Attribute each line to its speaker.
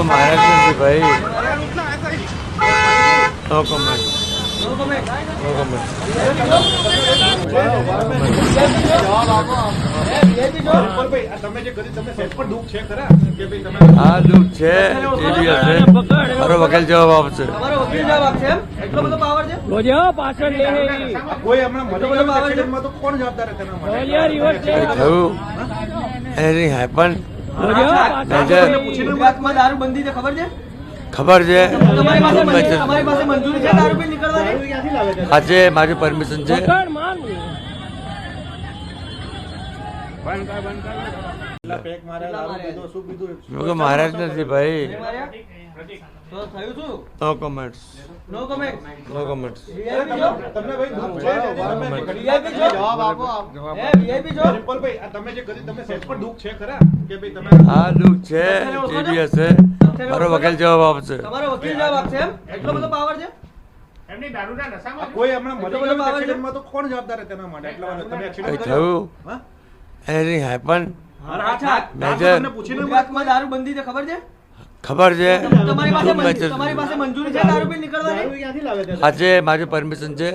Speaker 1: તો મહારાજ નથી ભાઈ. નો કમેન્ટ નો કમેન્ટ
Speaker 2: જે પર દુઃખ છે.
Speaker 1: એ બી હશે. મારો વકીલ જવાબ આપશે.
Speaker 3: હે.
Speaker 2: મરી
Speaker 1: થયું. એની હેપન
Speaker 4: ખબર છે?
Speaker 1: આજે મારી પરમિશન છે. મહારાજ નથી ભાઈ?
Speaker 4: તો થયું શું?
Speaker 1: No comments
Speaker 4: no comments
Speaker 1: no comments
Speaker 2: તમને ભાઈ દુખ છે? તમે
Speaker 4: VIP છો?
Speaker 2: જવાબ આપો આપ.
Speaker 4: હે વીઆઈપી છો
Speaker 2: રિપલભાઈ, આ તમે જે કરી તમે સેટ પર દુખ છે ખરા? કે ભાઈ તમે
Speaker 1: હા દુખ છે. એ બી હશે મારો વકીલ જવાબ આપશે.
Speaker 4: તમારો વકીલ જવાબ આપશે એમ? એટલો બધો પાવર છે?
Speaker 2: આ કોઈ હમણાં મરી
Speaker 4: એટલો બધો
Speaker 2: ગયું એક્સિડન્ટમાં તો કોણ જવાબદાર છે તેના માટે? એટલા તમે
Speaker 1: કઈ
Speaker 2: એક્સિડન્ટ
Speaker 1: થયું?
Speaker 2: હા?
Speaker 1: Any happen major.
Speaker 2: તમને પૂછીને
Speaker 4: દારૂ બંધી છે ખબર છે?
Speaker 1: ખબર છે? આજે મારી પરમિશન છે.